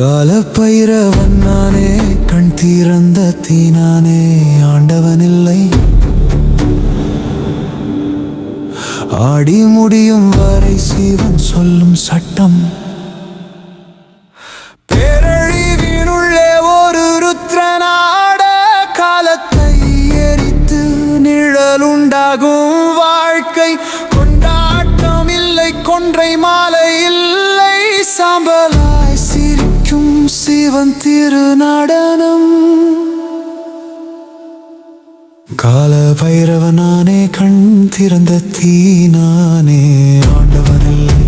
கால பைரவன் நானே கண் தீரந்த தீனானே ஆண்டவன் இல்லை ஆடி முடியும் வரை சீவன் சொல்லும் சட்டம். பேரழிவினுள்ளே ஒரு ருத்ரநாட காலத்தை எரித்து நிழலுண்டாகும் வாழ்க்கை. கொண்டாட்டம் இல்லை கொன்றை மாலை சிவன் திரு நடனம் கால பைரவனானே கண் திறந்த தீனானே ஆண்டவனில்லை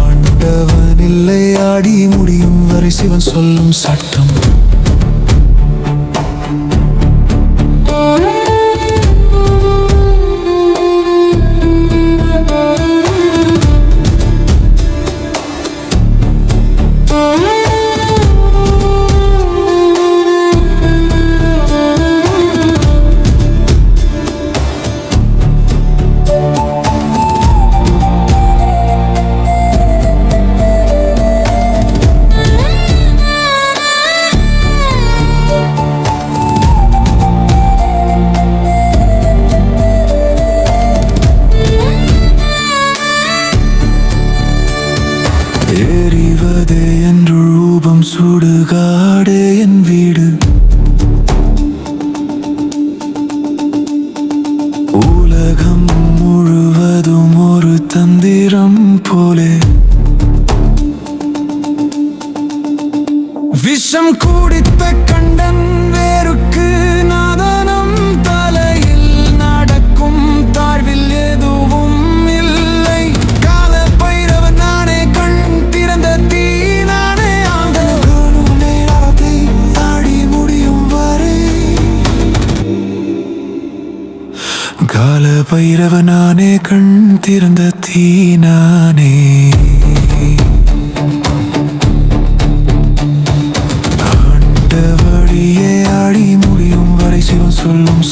ஆண்டவனில்லை ஆடி முடியும் வரை சிவன் சொல்லும் சட்டம். ரூபம் சுடுகாடே என் வீடு. உலகம் முழுவதும் ஒரு தந்திரம் போலே. விஷம் குடித்த கால பைரவ நானே கண் திறந்த தீ நானே ஆண்டவழியே ஆடி முடியும் வரை சிவன் சொல்லும்